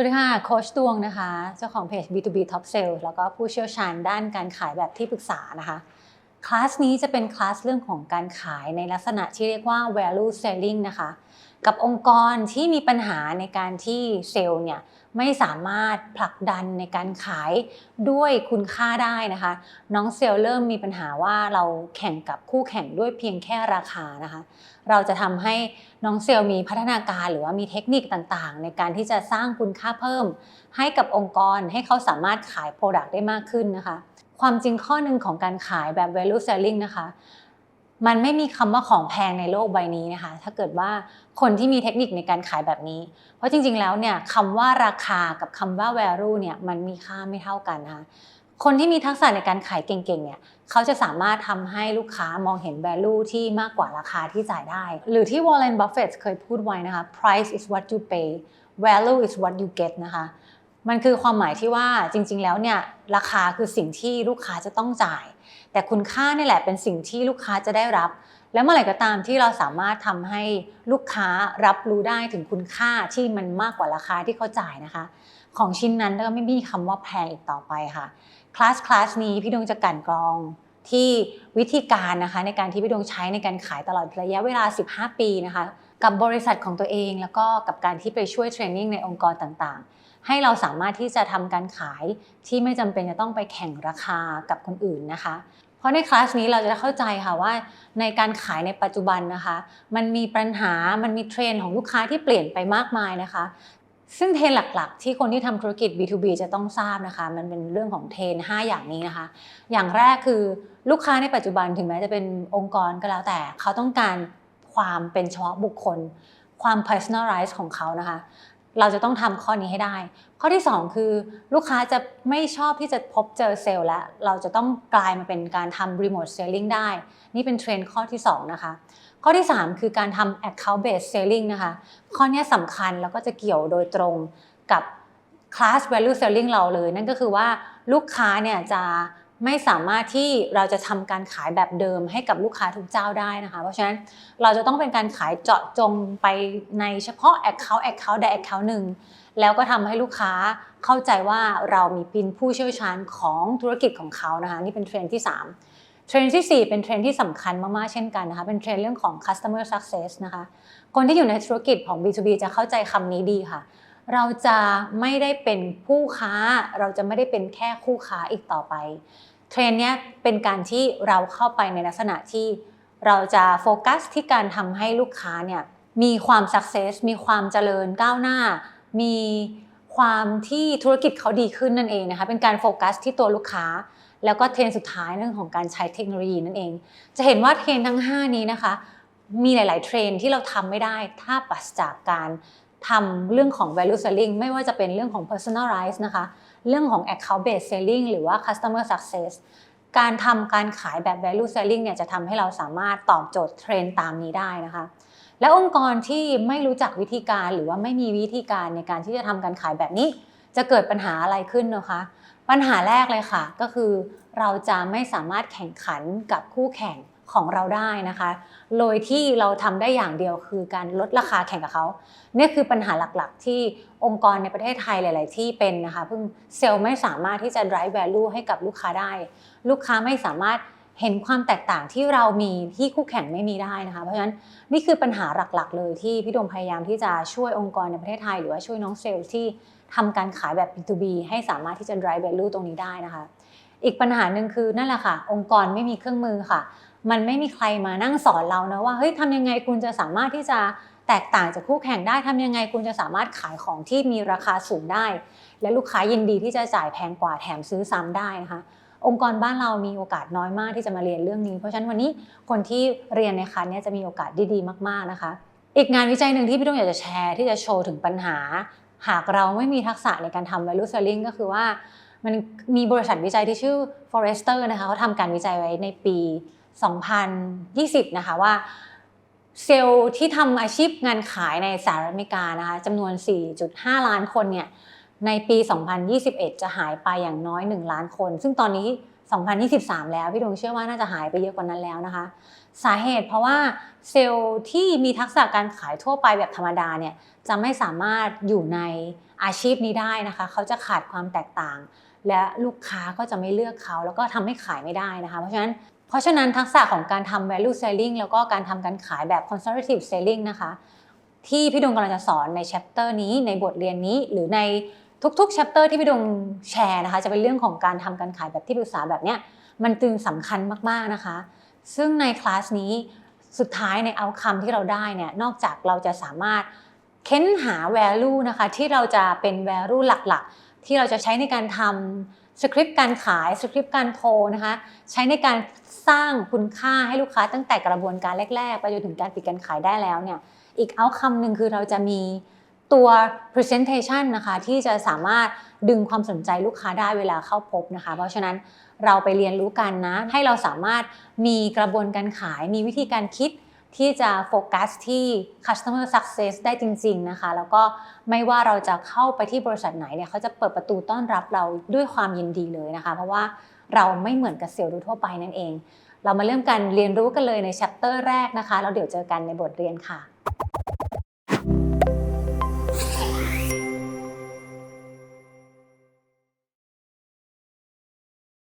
วัสดีค่ะโคชดวงนะคะ เจ้าของเพจ B2B Top Sales แล้วก็ผู้เชี่ยวชาญด้านการขายแบบที่ปรึกษานะคะ คลาสนี้จะเป็นคลาสเรื่องของการขายในลักษณะที่เรียกว่า value selling นะคะ กับองค์กรที่มีปัญหาในการที่เซลล์เนี่ยไม่สามารถผลักดันในการขายด้วยคุณค่าได้นะคะ น้องเซลล์เริ่มมีปัญหาว่าเราแข่งกับคู่แข่งด้วยเพียงแค่ราคานะคะ เราจะทำให้น้องเซลล์มีพัฒนาการหรือว่ามีเทคนิคต่างๆ ในการที่จะสร้างคุณค่าเพิ่ม ให้กับองค์กรให้เขาสามารถขาย Product ได้มากขึ้นนะคะ ความจริงข้อหนึ่งของการขายแบบ value selling นะคะ มันไม่มีคำว่าของแพงในโลกใบนี้นะคะ ถ้าเกิดว่าคนที่มีเทคนิคในการขายแบบนี้ เพราะจริง ๆ แล้วเนี่ยคำว่าราคากับคำว่า value เนี่ยมันมีค่าไม่เท่ากันนะคะคนที่มีทักษะในการขายเก่งๆ เนี่ยเขาจะสามารถทำให้ลูกค้ามองเห็น value ที่มากกว่าราคาที่จ่ายได้ หรือที่ Warren Buffett เคยพูดไว้นะคะ price is what you pay value is what you get นะคะ มันคือความหมายที่ว่าจริง ๆ แล้วเนี่ยราคาคือสิ่งที่ลูกค้าจะต้องจ่าย แต่คุณค่านี่แหละเป็นสิ่งที่ลูกค้าจะได้รับ แล้วเมื่อไหร่ก็ตามที่เราสามารถทำให้ลูกค้ารับรู้ได้ถึงคุณค่าที่มันมากกว่าราคาที่เขาจ่ายนะคะ ของชิ้นนั้นก็ไม่มีคำว่าแพงอีกต่อไปค่ะคลาสคลาสนี้พี่ดวงจะกันกรองที่วิธีการนะคะในการที่พี่ดวงใช้ในการขายตลอดระยะเวลา 15 ปีนะคะ กับบริษัทของตัวเอง แล้วก็กับการที่ไปช่วยเทรนนิ่งในองค์กรต่างๆ ให้เราสามารถที่จะทำการขายที่ไม่จำเป็นจะต้องไปแข่งราคากับคนอื่นนะคะ เพราะในคลาสนี้เราจะเข้าใจค่ะว่า ในการขายในปัจจุบันนะคะ มันมีปัญหา มันมีเทรนด์ของลูกค้าที่เปลี่ยนไปมากมายนะคะซึ่งเทรนหลักๆ ที่คนที่ทำธุรกิจ B2B จะต้องทราบนะคะ มันเป็นเรื่องของเทรน5 อย่างนี้นะคะ อย่างแรกคือลูกค้าในปัจจุบันถึงแม้จะเป็นองค์กรก็แล้วแต่ เขาต้องการความเป็นเฉพาะบุคคล ความ personalize ของเขานะคะ เราจะต้องทำข้อนี้ให้ได้ ข้อที่ 2 คือลูกค้าจะไม่ชอบที่จะพบเจอเซลล์แล้วเราจะต้องกลายมาเป็นการทำ remote selling ได้ นี่เป็นเทรนด์ข้อที่ 2 นะคะ ข้อที่ 3 คือการทำ account based selling นะคะ ข้อนี้สำคัญแล้วก็จะเกี่ยวโดยตรงกับ class value selling เราเลย นั่นก็คือว่าลูกค้าเนี่ยจะ ไม่สามารถที่เราจะทำการขายแบบเดิมให้กับลูกค้าทุกเจ้าได้นะคะ เพราะฉะนั้นเราจะต้องเป็นการขายเจาะจงไปในเฉพาะ account account ใด account หนึ่งแล้วก็ทำให้ลูกค้าเข้าใจว่าเรามีป็นผู้เชี่ยวชาญของธุรกิจของเขานะคะนี่เป็นเทรนด์ที่ 3 เทรนด์ที่ 4 เป็นเทรนด์ที่สำคัญมาก ๆ เช่นกันนะคะ เป็นเทรนด์เรื่องของ customer success นะคะ คนที่อยู่ในธุรกิจของ B2B จะเข้าใจคำนี้ดีค่ะ เราจะไม่ได้เป็นผู้ค้า เราจะไม่ได้เป็นแค่คู่ค้าอีกต่อไป เทรนเนี้ยเป็นการที่เราเข้าไปในลักษณะที่เราจะโฟกัสที่การทำให้ลูกค้าเนี่ยมีความ success มีความเจริญก้าวหน้า มีความที่ธุรกิจเขาดีขึ้นนั่นเองนะคะ เป็นการโฟกัสที่ตัวลูกค้า แล้วก็เทรนสุดท้ายเรื่องของการใช้เทคโนโลยีนั่นเอง จะเห็นว่าเทรนทั้ง 5 นี้นะคะ มีหลาย ๆ เทรนที่เราทำไม่ได้ถ้าปราศจากการ ทำเรื่องของ value selling ไม่ว่าจะเป็นเรื่องของ personalize นะคะ เรื่องของ account based selling หรือว่า customer success การทำการขายแบบ value selling เนี่ยจะทำให้เราสามารถตอบโจทย์เทรนตามนี้ได้นะคะ และองค์กรที่ไม่รู้จักวิธีการหรือว่าไม่มีวิธีการในการที่จะทำการขายแบบนี้ จะเกิดปัญหาอะไรขึ้นนะคะ ปัญหาแรกเลยค่ะ ก็คือเราจะไม่สามารถแข่งขันกับคู่แข่ง ของเราได้นะคะ โดยที่เราทำได้อย่างเดียวคือการลดราคาแข่งกับเขาเนี่ยคือปัญหาหลักๆ ที่องค์กรในประเทศไทยหลาย ๆ ที่เป็นนะคะเพิ่งเซลล์ไม่สามารถที่จะ drive value ให้กับลูกค้าได้ ลูกค้าไม่สามารถเห็นความแตกต่างที่เรามีที่คู่แข่งไม่มีได้นะคะ เพราะฉะนั้นนี่คือปัญหาหลักๆ เลยที่พี่ดมพยายามที่จะช่วยองค์กรในประเทศไทย หรือว่าช่วยน้องเซลล์ที่ทำการขายแบบ B2B ให้สามารถที่จะ drive value ตรงนี้ได้นะคะ อีกปัญหาหนึ่งคือนั่นแหละค่ะ องค์กรไม่มีเครื่องมือค่ะ มันไม่มีใครมานั่งสอนเรานะว่าเฮ้ยทำยังไงคุณจะสามารถที่จะแตกต่างจากคู่แข่งได้ทำยังไงคุณจะสามารถขายของที่มีราคาสูงได้ และลูกค้ายินดีที่จะจ่ายแพงกว่าแถมซื้อซ้ำได้นะคะองค์กรบ้านเรามีโอกาสน้อยมากที่จะมาเรียนเรื่องนี้ เพราะฉะนั้นวันนี้คนที่เรียนในคลาสนี้จะมีโอกาสดีๆมากๆนะคะ อีกงานวิจัยหนึ่งที่พี่ต้องอยากจะแชร์ที่จะโชว์ถึงปัญหา หากเราไม่มีทักษะในการทำ value selling ก็คือว่า มันมีบริษัทวิจัยที่ชื่อ Forrester นะคะเขาทำการวิจัยไว้ในปี 2020 นะคะว่าเซลล์ที่ทำอาชีพงานขายในสหรัฐอเมริกานะคะจำนวน 4.5 ล้านคนเนี่ยในปี 2021 จะหายไปอย่างน้อย 1 ล้านคน ซึ่งตอนนี้ 2023 แล้วพี่ดวงเชื่อว่าน่าจะหายไปเยอะกว่านั้นแล้วนะคะ สาเหตุเพราะว่าเซลล์ที่มีทักษะการขายทั่วไปแบบธรรมดาเนี่ยจะไม่สามารถอยู่ในอาชีพนี้ได้นะคะ เขาจะขาดความแตกต่าง และลูกค้าก็จะไม่เลือกเขา แล้วก็ทำให้ขายไม่ได้นะคะ เพราะฉะนั้นเพราะฉะนั้นทักษะของการทำ value selling แล้วก็การทำการขายแบบ consultative selling นะคะ ที่พี่ดวงกำลังจะสอนใน chapter นี้ในบทเรียนนี้ หรือในทุกๆ chapter ที่พี่ดวงแชร์นะคะ จะเป็นเรื่องของการทำการขายแบบที่ปรึกษาแบบเนี้ยมันจึงสำคัญมากๆนะคะ ซึ่งในคลาสนี้สุดท้ายในเอาคำที่เราได้เนี่ยนอกจากเราจะสามารถเค้นหา value นะคะที่เราจะเป็น value หลักๆ ที่เราจะใช้ในการทำสคริปต์การขายสคริปต์การโทรนะคะใช้ในการสร้างคุณค่าให้ลูกค้าตั้งแต่กระบวนการแรก ๆ ไปจนถึงการปิดการขายได้แล้วเนี่ยอีกเอาคำหนึ่งคือเราจะมีตัว presentation นะคะที่จะสามารถดึงความสนใจลูกค้าได้เวลาเข้าพบนะคะ เพราะฉะนั้นเราไปเรียนรู้กันนะ ให้เราสามารถมีกระบวนการขายมีวิธีการคิด ที่จะโฟกัสที่ customer success ได้จริง ๆ นะคะ แล้วก็ไม่ว่าเราจะเข้าไปที่บริษัทไหนเนี่ยเขาจะเปิดประตูต้อนรับเราด้วยความยินดีเลยนะคะ เพราะว่าเราไม่เหมือนกับเซลล์ทั่วไปนั่นเอง เรามาเริ่มกันเรียนรู้กันเลยในชัปเตอร์แรกนะคะแล้วเดี๋ยวเจอกันในบทเรียนค่ะ